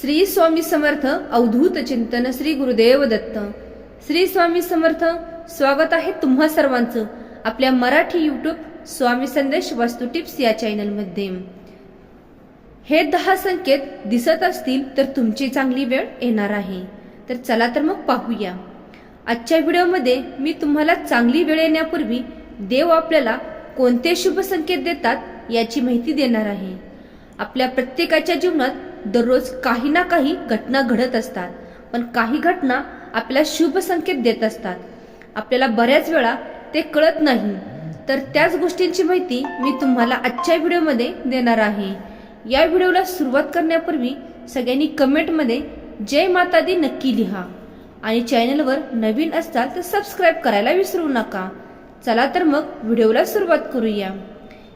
श्री स्वामी समर्थ अवधूत चिंतन श्री गुरुदेव दत्त. श्री स्वामी समर्थ स्वागत आहे तुम्हा सर्वांचं आपल्या मराठी युट्यूब स्वामी संदेश वास्तू टिप्स या चॅनलमध्ये हे दहा संकेत दिसत असतील तर तुमची चांगली वेळ येणार आहे. तर चला तर मग पाहूया. आजच्या व्हिडिओमध्ये मी तुम्हाला चांगली वेळ येण्यापूर्वी देव आपल्याला कोणते शुभ संकेत देतात याची माहिती देणार आहे. आपल्या प्रत्येकाच्या जीवनात दररोज काही ना काही घटना घडत असतात. पण काही घटना आपल्याला शुभ संकेत देत असतात. आपल्याला बऱ्याच वेळा ते कळत नाही. तर त्याच गोष्टींची माहिती मी तुम्हाला आजच्या व्हिडिओमध्ये देणार आहे. या व्हिडिओला सुरुवात करण्यापूर्वी सगळ्यांनी कमेंटमध्ये जय माता दी नक्की लिहा. आणि चॅनलवर नवीन असताल तर सबस्क्राईब करायला विसरू नका. चला तर मग व्हिडिओला सुरुवात करूया.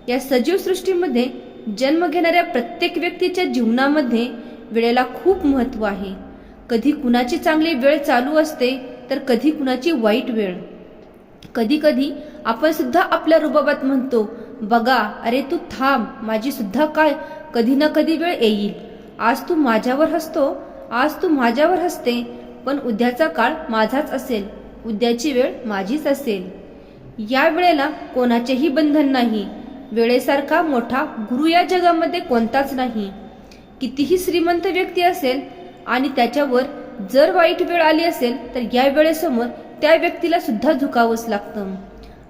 या सजीव सृष्टीमध्ये जन्म घेणाऱ्या प्रत्येक व्यक्तीच्या जीवनामध्ये वेळेला खूप महत्त्व आहे. कधी कुणाची चांगली वेळ चालू असते तर कधी कुणाची वाईट वेळ. कधी कधी आपण सुद्धा आपल्या रुबाबात म्हणतो बघा अरे तू थांब माझी सुद्धा काय कधी ना कधी वेळ येईल. आज तू माझ्यावर हसतो आज तू माझ्यावर हसते पण उद्याचा काळ माझाच असेल उद्याची वेळ माझीच असेल. या वेळेला कोणाचेही बंधन नाही. वेळेसारखा मोठा गुरु या जगामध्ये कोणताच नाही. कितीही श्रीमंत व्यक्ती असेल आणि त्याच्यावर जर वाईट वेळ आली असेल तर या वेळेसमोर त्या व्यक्तीला सुद्धा झुकावंच लागतं.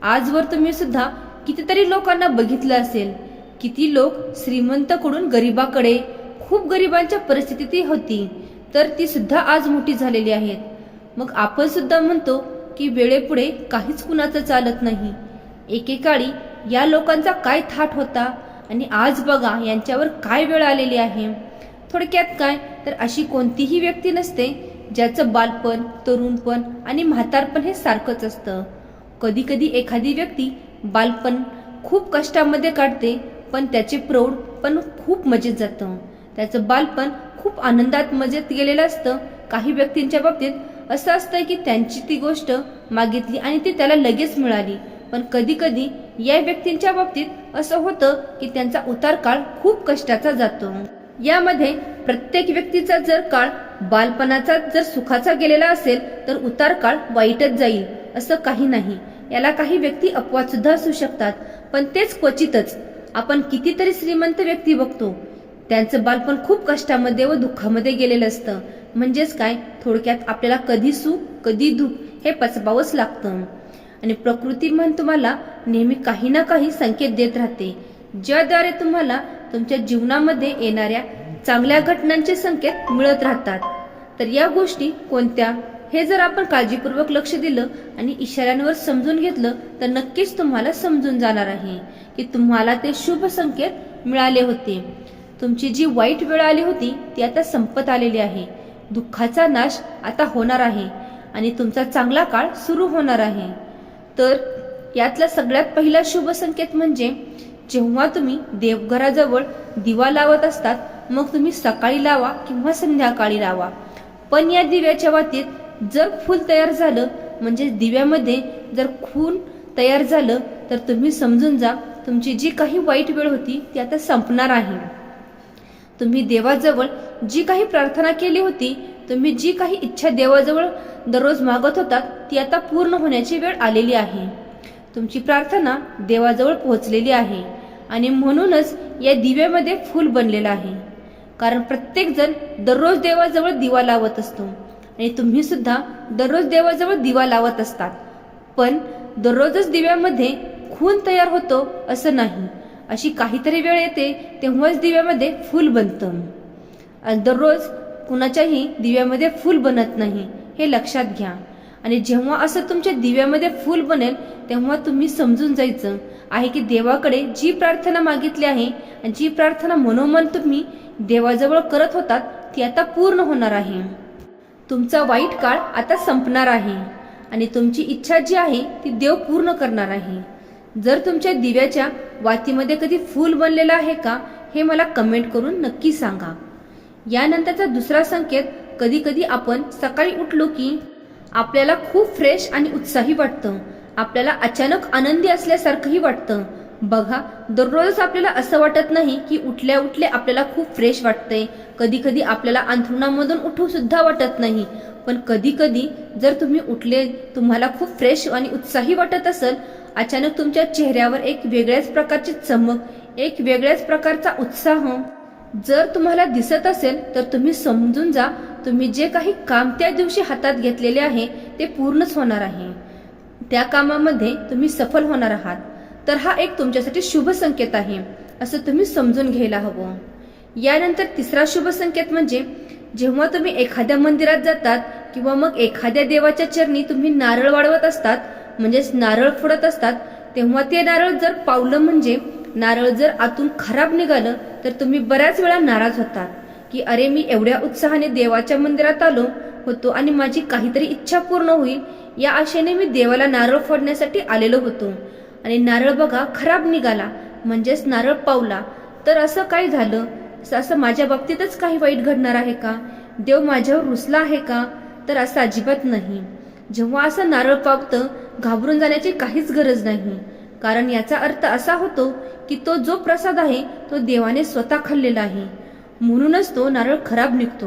आजवर तुम्ही सुद्धा कितीतरी लोकांना बघितलं असेल किती लोक श्रीमंतकडून गरिबाकडे खूप गरिबांच्या परिस्थिती होती तर ती सुद्धा आज मोठी झालेली आहेत. मग आपण सुद्धा म्हणतो की वेळेपुढे काहीच कुणाचं चालत नाही. एकेकाळी या लोकांचा काय थाट होता? आणि आज बघा यांच्यावर काय वेळ आलेली आहे? थोडक्यात काय? तर अशी कोणतीही व्यक्ती नसते ज्याचं बालपण तरुणपण आणि म्हातारपण हे सारखंच असतं. कधी कधी एखादी व्यक्ती बालपण खूप कष्टामध्ये काढते पण त्याचे प्रौढ पण खूप मजेत जातं. त्याचं बालपण खूप आनंदात मजेत गेलेलं असतं. काही व्यक्तींच्या बाबतीत असं असतं की त्यांची ती गोष्ट मागितली आणि ती त्याला लगेच मिळाली. पण कधी कधी या व्यक्तींच्या बाबतीत असं होतं की त्यांचा उतार काळ खूप कष्टाचा जातो. यामध्ये प्रत्येक व्यक्तीचा जर काळ बालपणाचा जर सुखाचा गेलेला असेल तर उतार काळ वाईटच जाईल असं काही नाही. याला काही व्यक्ती अपवाद सुद्धा असू शकतात पण तेच क्वचितच. आपण कितीतरी श्रीमंत व्यक्ती बघतो त्यांचं बालपण खूप कष्टामध्ये व दुःखामध्ये गेलेलं असतं. म्हणजेच काय? थोडक्यात आपल्याला कधी सुख कधी दुःख हे पचवावंच लागतं. आणि प्रकृती म्हण तुम्हाला नेहमी काही ना काही संकेत देत राहते. ज्याद्वारे तुम्हाला तुमच्या जीवनामध्ये येणाऱ्या चांगल्या घटनांचे संकेत मिळत राहतात. तर या गोष्टी कोणत्या? हे जर आपण काळजीपूर्वक लक्ष दिलं आणि इशाऱ्यांवर समजून घेतलं तर नक्कीच तुम्हाला समजून जाणार आहे की तुम्हाला ते शुभ संकेत मिळाले होते. तुमची जी वाईट वेळ आली होती ती आता संपत आलेली आहे. दुःखाचा नाश आता होणार आहे आणि तुमचा चांगला काळ सुरू होणार आहे. तर यातला सगळ्यात पहिला शुभ संकेत म्हणजे जेव्हा तुम्ही देवघराजवळ दिवा लावत असतात मग तुम्ही सकाळी लावा किंवा संध्याकाळी लावा. पण या दिव्याच्या वातीत जर फूल तयार झालं म्हणजे दिव्यामध्ये जर खून तयार झालं तर तुम्ही समजून जा तुमची जी काही वाईट वेळ होती ती आता संपणार आहे. तुम्ही देवाजवळ जी काही प्रार्थना केली होती तुम्ही जी काही इच्छा देवाजवळ दररोज मागत होतात ती आता पूर्ण होण्याची वेळ आलेली आहे. तुमची प्रार्थना देवाजवळ पोहोचलेली आहे आणि म्हणूनच या दिव्यामध्ये फूल बनलेलं आहे. कारण प्रत्येकजण दररोज देवाजवळ दिवा लावत असतो आणि तुम्ही सुद्धा दररोज देवाजवळ दिवा लावत असतात. पण दररोजच दिव्यामध्ये खून तयार होतो असं नाही. अशी काहीतरी वेळ येते तेव्हाच दिव्यामध्ये फूल बनतं. दररोज कुणाच्याही दिव्यामध्ये फूल बनत नाही हे लक्षात घ्या. आणि जेव्हा असं तुमच्या दिव्यामध्ये फूल बनेल तेव्हा तुम्ही समजून जायचं आहे की देवाकडे जी प्रार्थना मागितली आहे आणि जी प्रार्थना मनोमन तुम्ही देवाजवळ करत होतात ती आता पूर्ण होणार आहे. तुमचा वाईट काळ आता संपणार आहे आणि तुमची इच्छा जी आहे ती देव पूर्ण करणार आहे. जर तुमच्या दिव्याच्या वातीमध्ये कधी फूल बनलेलं आहे का हे मला कमेंट करून नक्की सांगा. यानंतरचा दुसरा संकेत कधी कधी आपण सकाळी उठलो की आपल्याला खूप फ्रेश आणि उत्साही वाटतं. आपल्याला अचानक आनंदी असल्यासारखंही वाटतं. बघा दररोजच आपल्याला असं वाटत नाही की उठल्या उठले आपल्याला खूप फ्रेश वाटतंय. कधी कधी आपल्याला अंथरुणामधून उठू सुद्धा वाटत नाही. पण कधी कधी जर तुम्ही उठले तुम्हाला खूप फ्रेश आणि उत्साही वाटत असेल अचानक तुमच्या चेहऱ्यावर एक वेगळ्याच प्रकारची चमक एक वेगळ्याच प्रकारचा उत्साह जर तुम्हाला दिसत असेल तर तुम्ही समजून जा तुम्ही जे काही काम त्या दिवशी हातात घेतलेले आहे ते पूर्णच होणार आहे. त्या कामामध्ये तुम्ही सफल होणार आहात. तर हा एक तुमच्यासाठी शुभ संकेत आहे असं तुम्ही समजून घ्यायला हवं. यानंतर तिसरा शुभ संकेत म्हणजे जेव्हा तुम्ही एखाद्या मंदिरात जातात किंवा मग एखाद्या देवाच्या चरणी तुम्ही नारळ वाढवत असतात म्हणजेच नारळ फोडत असतात तेव्हा ते नारळ जर पावलं म्हणजे नारळ जर आतून खराब निघालं तर तुम्ही बऱ्याच वेळा नाराज होतात की अरे मी एवढ्या उत्साहाने देवाच्या मंदिरात आलो होतो आणि माझी काहीतरी इच्छा पूर्ण होईल या आशेने मी देवाला नारळ फोडण्यासाठी आलेलो होतो. आणि नारळ बघा खराब निघाला म्हणजेच नारळ पावला. तर असं काय झालं? असं माझ्या बाबतीतच काही वाईट घडणार आहे का? देव माझ्यावर रुसला आहे का? तर असं अजिबात नाही. जेव्हा असं नारळ पावतं घाबरून जाण्याची काहीच गरज नाही. कारण याचा अर्थ असा होतो की तो जो प्रसाद आहे तो देवाने स्वतः खाल्लेला आहे. म्हणूनच तो नारळ खराब निघतो.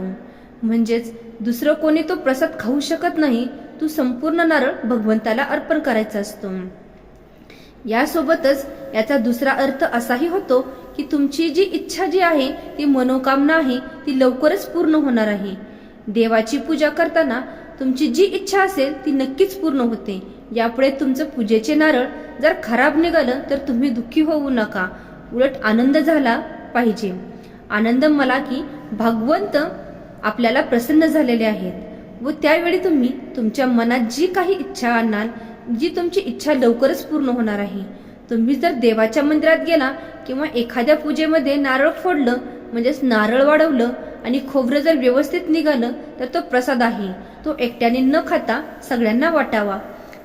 म्हणजेच दुसरं कोणी तो प्रसाद खाऊ शकत नाही तू संपूर्ण नारळ भगवंताला अर्पण करायचा असतो. यासोबतच याचा दुसरा अर्थ असाही होतो की तुमची जी इच्छा जी आहे ती मनोकामना आहे ती लवकरच पूर्ण होणार आहे. देवाची पूजा करताना तुमची जी इच्छा असेल ती नक्कीच पूर्ण होते. यापुढे तुमचं पूजेचे नारळ जर खराब निघालं तर तुम्ही दुःखी होऊ नका. उलट आनंद झाला पाहिजे. आनंद मला की भगवंत आपल्याला प्रसन्न झालेले आहेत व त्यावेळी तुम्ही तुमच्या मनात जी काही इच्छा आणणार जी तुमची इच्छा लवकरच पूर्ण होणार आहे. तुम्ही जर देवाच्या मंदिरात गेला किंवा एखाद्या पूजेमध्ये नारळ फोडलं म्हणजेच नारळ वाढवलं आणि खोबरं जर व्यवस्थित निघालं तर तो प्रसाद आहे. तो एकट्याने न खाता सगळ्यांना वाटावा.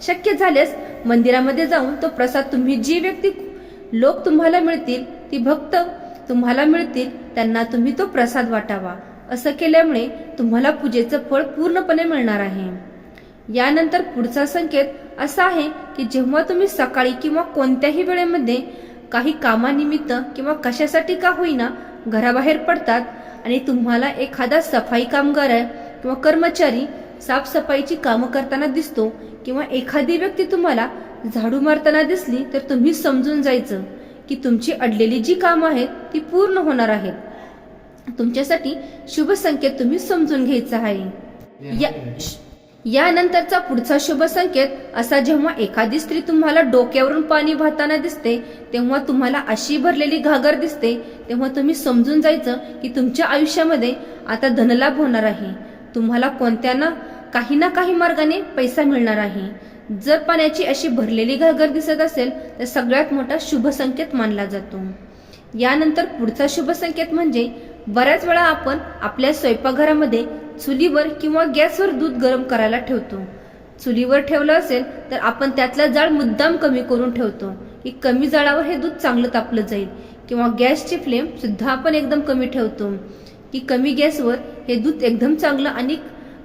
शक्य झाल्यास मंदिरामध्ये जाऊन तो प्रसाद तुम्ही जी व्यक्ती लोक तुम्हाला मिळतील ती भक्त तुम्हाला मिळतील त्यांना तुम्ही तो प्रसाद वाटावा. असं केल्यामुळे तुम्हाला पूजेचं फळ पूर्णपणे मिळणार आहे. यानंतर पुढचा संकेत असा आहे की जेव्हा तुम्ही सकाळी किंवा कोणत्याही वेळेमध्ये काही कामानिमित्त किंवा कशासाठी का होईना घराबाहेर पडतात आणि तुम्हाला एखादा सफाई कामगार आहे किंवा कर्मचारी साफसफाईची कामं करताना दिसतो किंवा एखादी व्यक्ती तुम्हाला झाडू मारताना दिसली तर तुम्ही समजून जायचं की तुमची अडलेली जी कामं आहेत ती पूर्ण होणार आहेत. तुमच्यासाठी शुभ संकेत तुम्ही समजून घ्यायचा आहे. या यानंतरचा पुढचा शुभ संकेत असा जेव्हा एखादी स्त्री तुम्हाला डोक्यावरून पाणी वाहताना दिसते तेव्हा तुम्हाला अशी भरलेली घागर दिसते तेव्हा तुम्ही समजून जायचं की तुमच्या आयुष्यामध्ये आता धनलाभ होणार आहे. तुम्हाला कोणत्या ना काही ना काही मार्गाने पैसा मिळणार आहे. जर पाण्याची अशी भरलेली घागर दिसत असेल तर सगळ्यात मोठा शुभ संकेत मानला जातो. यानंतर पुढचा शुभ संकेत म्हणजे बऱ्याच वेळा आपण आपल्या स्वयंपाकघरामध्ये चुलीवर किंवा गॅसवर दूध गरम करायला ठेवतो. चुलीवर ठेवलं असेल तर आपण त्यातला जाळ मुद्दाम कमी करून ठेवतो की कमी जाळावर हे दूध चांगलं तापलं जाईल. किंवा गॅसची फ्लेम सुद्धा आपण एकदम कमी ठेवतो की कमी गॅसवर हे दूध एकदम चांगलं आणि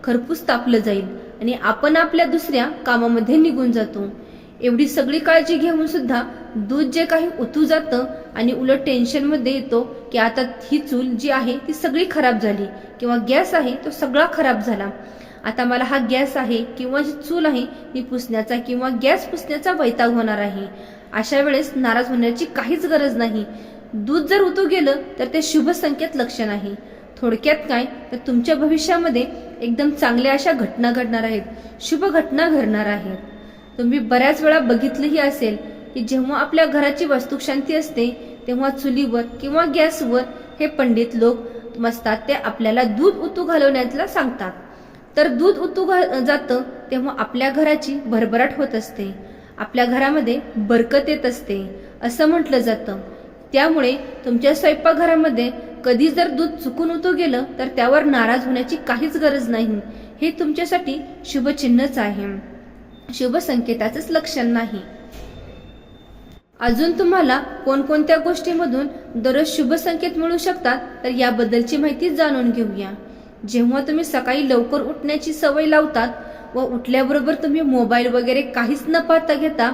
खरपूस तापलं जाईल आणि आपण आपल्या दुसऱ्या कामामध्ये निघून जातो. एवढी सगळी काळजी घेऊन सुद्धा दूध जे काही उतू जातं आणि उलट टेन्शनमध्ये येतो की आता ही चूल जी आहे ती सगळी खराब झाली किंवा गॅस आहे तो सगळा खराब झाला. आता मला हा गॅस आहे किंवा जी चूल आहे ती पुसण्याचा किंवा गॅस पुसण्याचा वैताग होणार आहे. अशा वेळेस नाराज होण्याची काहीच गरज नाही. दूध जर उतू गेलं तर ते शुभ संकेत लक्षण आहे. थोडक्यात काय? तर तुमच्या भविष्यामध्ये एकदम चांगल्या अशा घटना घडणार आहेत. शुभ घटना घडणार आहेत तुम्ही बऱ्याच वेळा बघितलंही असेल की जेव्हा आपल्या घराची वास्तुशांती असते तेव्हा चुलीवर किंवा गॅसवर हे पंडित लोक असतात ते आपल्याला दूध उतू घालवण्याला सांगतात. तर दूध उतू घा जातं तेव्हा आपल्या घराची भरभराट होत असते. आपल्या घरामध्ये बरकत येत असते. असं म्हटलं जातं. त्यामुळे तुमच्या स्वयंपाकघरामध्ये कधी जर दूध चुकून उतू गेलं तर त्यावर नाराज होण्याची काहीच गरज नाही. हे तुमच्यासाठी शुभचिन्हच आहे. शुभ संकेताचंच लक्षण नाही. अजून तुम्हाला कोणकोणत्या गोष्टीमधून दररोज शुभ संकेत मिळू शकतात तर याबद्दलची माहिती जाणून घेऊया. जेव्हा तुम्ही सकाळी लवकर उठण्याची सवय लावतात व उठल्याबरोबर तुम्ही मोबाईल वगैरे काहीच न पाहता घेता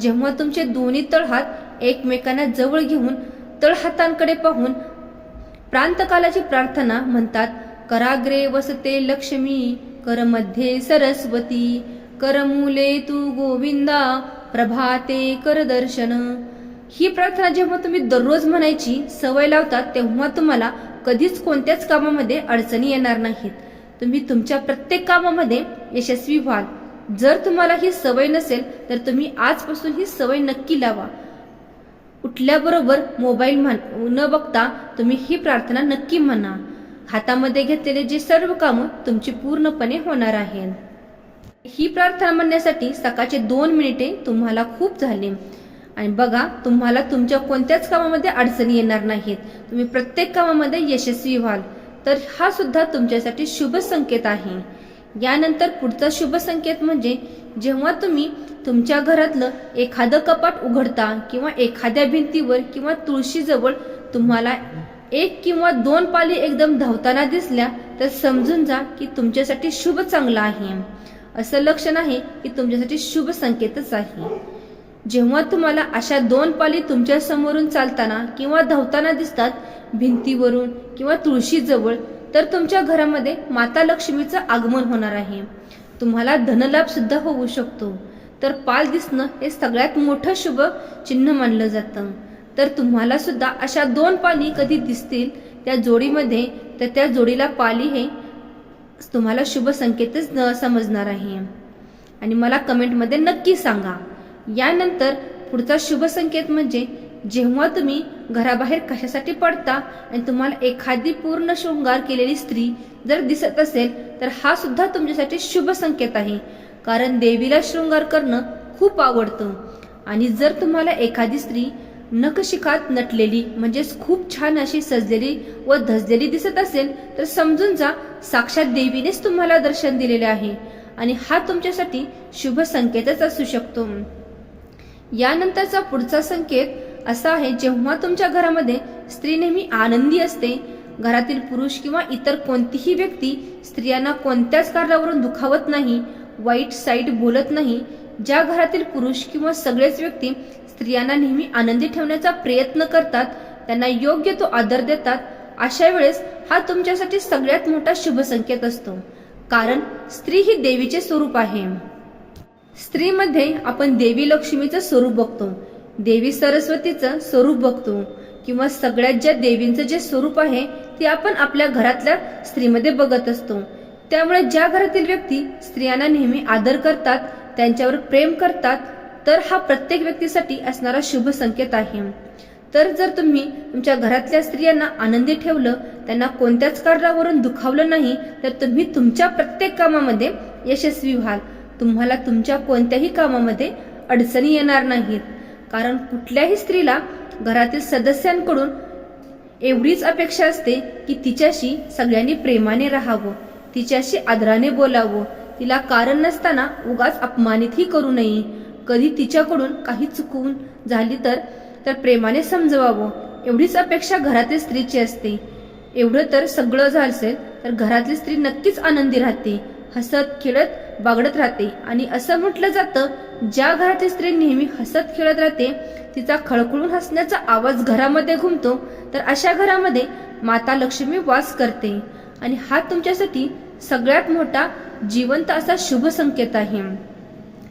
जेव्हा तुमचे दोन्ही तळहात एकमेकांना जवळ घेऊन तळहातांकडे पाहून प्रांतकालाची प्रार्थना म्हणतात कराग्रे वसते लक्ष्मी करमध्ये सरस्वती करमूले तू गोविंदा प्रभाते कर दर्शन. ही प्रार्थना जेव्हा तुम्ही दररोज म्हणायची सवय लावतात तेव्हा तुम्हाला कधीच कोणत्याच कामामध्ये अडचणी येणार नाहीत. तुम्ही तुमच्या प्रत्येक कामामध्ये यशस्वी व्हाल. जर तुम्हाला ही सवय नसेल तर तुम्ही आजपासून ही सवय नक्की लावा. उठल्याबरोबर मोबाईल म्हण न बघता तुम्ही ही प्रार्थना नक्की म्हणा. हातामध्ये घेतलेले जे सर्व कामं तुमची पूर्णपणे होणार आहेत. ही प्रार्थना म्हणण्यासाठी सकाळचे दोन मिनिटे तुम्हाला खूप झाले. आणि बघा तुम्हाला तुमच्या कोणत्याच कामामध्ये अडचणी येणार नाहीत. तुम्ही प्रत्येक कामामध्ये यशस्वी व्हाल. तर हा सुद्धा तुमच्यासाठी शुभ संकेत आहे. यानंतर पुढचा शुभ संकेत म्हणजे जेव्हा तुम्ही तुमच्या घरातलं एखादं कपाट उघडता किंवा एखाद्या भिंतीवर किंवा तुळशीजवळ तुम्हाला एक किंवा दोन पाली एकदम धावताना दिसल्या तर समजून जा की तुमच्यासाठी शुभ चांगला आहे. असं लक्षण आहे की तुमच्यासाठी शुभ संकेतच आहे. जेव्हा तुम्हाला अशा दोन पाली तुमच्या समोरून चालताना किंवा धावताना दिसतात भिंतीवरून किंवा तुळशीजवळ तर तुमच्या घरामध्ये माता लक्ष्मीचं आगमन होणार आहे. तुम्हाला धनलाभ सुद्धा होऊ शकतो. तर पाल दिसणं हे सगळ्यात मोठं शुभ चिन्ह मानलं जातं. तर तुम्हाला सुद्धा अशा दोन पाली कधी दिसतील त्या जोडीमध्ये तर त्या जोडीला पाली हे तुम्हाला शुभ संकेतच न समजणार आहे. आणि मला कमेंटमध्ये नक्की सांगा. यानंतर पुढचा शुभ संकेत म्हणजे जेव्हा तुम्ही घराबाहेर कशासाठी पडता आणि तुम्हाला एखादी पूर्ण शृंगार केलेली स्त्री जर दिसत असेल तर हा सुद्धा तुमच्यासाठी शुभ संकेत आहे. कारण देवीला शृंगार करणं खूप आवडतं. आणि जर तुम्हाला एखादी स्त्री नखशिखात नटलेली म्हणजेच खूप छान अशी सजलेली व धजलेली दिसत असेल तर समजून जा साक्षात देवीनेच तुम्हाला दर्शन दिलेले आहे. आणि हा तुमच्यासाठी शुभ संकेतच असू शकतो. यानंतरचा पुढचा संकेत असा आहे जेव्हा तुमच्या घरामध्ये स्त्री नेहमी आनंदी असते घरातील पुरुष किंवा इतर कोणतीही व्यक्ती स्त्रियांना कोणत्याच कारणावरून दुखावत नाही वाईट साईट बोलत नाही ज्या घरातील पुरुष किंवा सगळेच व्यक्ती स्त्रियांना नेहमी आनंदी ठेवण्याचा प्रयत्न करतात त्यांना योग्य तो आदर देतात अशा वेळेस हा तुमच्यासाठी सगळ्यात मोठा शुभ संकेत असतो. कारण स्त्री ही देवीचे स्वरूप आहे. स्त्रीमध्ये आपण देवी लक्ष्मीचं स्वरूप बघतो. देवी सरस्वतीचं स्वरूप बघतो किंवा सगळ्यात ज्या देवींचं जे स्वरूप आहे ते आपण आपल्या घरातल्या स्त्रीमध्ये बघत असतो. त्यामुळे ज्या घरातील व्यक्ती स्त्रियांना नेहमी आदर करतात त्यांच्यावर प्रेम करतात तर हा प्रत्येक व्यक्तीसाठी असणारा शुभ संकेत आहे. तर जर तुम्ही तुमच्या घरातल्या स्त्रियांना आनंदी ठेवलं त्यांना कोणत्याच कारणावरून दुखावलं नाही तर तुम्ही तुमच्या प्रत्येक कामामध्ये यशस्वी व्हाल. तुम्हाला तुमच्या कोणत्याही कामामध्ये अडचणी येणार नाहीत. कारण कुठल्याही स्त्रीला घरातील सदस्यांकडून एवढीच अपेक्षा असते की तिच्याशी सगळ्यांनी प्रेमाने राहावं तिच्याशी आदराने बोलावं. तिला कारण नसताना उगाच अपमानितही करू नये. कधी तिच्याकडून काही चुकवून झाली तर तर प्रेमाने समजवावं. एवढीच अपेक्षा घरातील स्त्रीची असते. एवढं तर सगळं झालं असेल तर घरातली स्त्री नक्कीच आनंदी राहते. हसत खेळत बागडत राहते. आणि असं म्हटलं जातं ज्या घरातील स्त्री नेहमी हसत खेळत राहते तिचा खळखळून हसण्याचा आवाज घरामध्ये घुमतो तर अशा घरामध्ये माता लक्ष्मी वास करते. आणि हा तुमच्यासाठी सगळ्यात मोठा जिवंत असा शुभ संकेत आहे.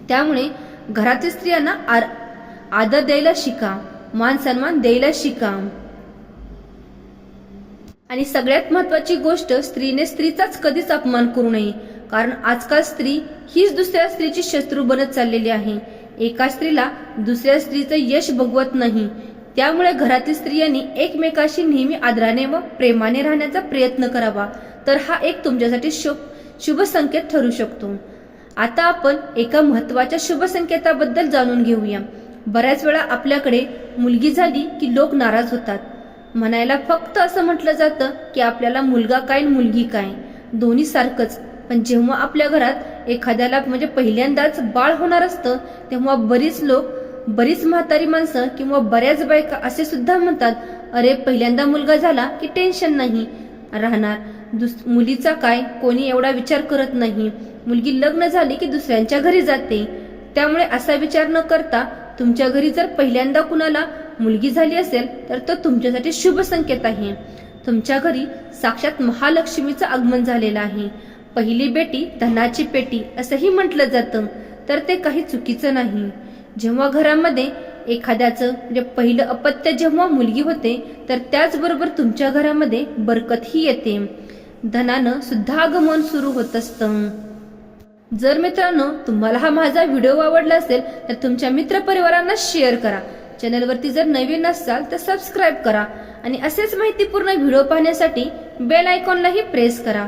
त्यामुळे घरातील स्त्रियांना आर- आदर द्यायला शिका मान सन्मान द्यायला शिका. आणि सगळ्यात महत्वाची गोष्ट स्त्रीने स्त्रीचाच कधीच अपमान करू नये. कारण आजकाल स्त्री हीच दुसऱ्या स्त्रीची शत्रू बनत चाललेली आहे. एका स्त्रीला दुसऱ्या स्त्रीचं यश बघवत नाही. त्यामुळे घरातील स्त्रियांनी एकमेकाशी नेहमी आदराने व प्रेमाने राहण्याचा प्रयत्न करावा. तर हा एक तुमच्यासाठी शुभ शुभ संकेत ठरू शकतो. आता आपण एका महत्त्वाच्या शुभ संकेताबद्दल जाणून घेऊया. बऱ्याच वेळा आपल्याकडे मुलगी झाली की लोक नाराज होतात. म्हणायला फक्त असं म्हटलं जातं की आपल्याला मुलगा काय मुलगी काय? दोन्ही सारखंच. पण जेव्हा आपल्या घरात एखाद्याला म्हणजे पहिल्यांदाच बाळ होणार असतं तेव्हा बरीच लोक बरीच म्हातारी माणसं किंवा बऱ्याच बायका असे सुद्धा म्हणतात अरे पहिल्यांदा मुलगा झाला की टेन्शन नाही राहणार. दुस मुलीचा काय? कोणी एवढा विचार करत नाही. मुलगी लग्न झाली की दुसऱ्यांच्या घरी जाते. त्यामुळे असा विचार न करता तुमच्या घरी जर पहिल्यांदा कुणाला मुलगी झाली असेल तर तो तुमच्यासाठी शुभ संकेत आहे. तुमच्या घरी साक्षात महालक्ष्मीचं आगमन झालेलं आहे. पहिली बेटी धनाची पेटी असंही म्हटलं जातं. तर ते काही चुकीचं नाही. जेव्हा घरामध्ये एखाद्याचं म्हणजे पहिलं अपत्य जेव्हा मुलगी होते तर त्याचबरोबर तुमच्या घरामध्ये बरकतही येते. धनानं सुद्धा आगमन सुरू होत असतं. जर मित्रांनो तुम्हाला हा माझा व्हिडिओ आवडला असेल तर तुमच्या मित्रपरिवारांना शेअर करा. चॅनलवरती जर नवीन असाल तर सबस्क्राईब करा. आणि असेच माहितीपूर्ण व्हिडिओ पाहण्यासाठी बेल आयकॉनलाही प्रेस करा.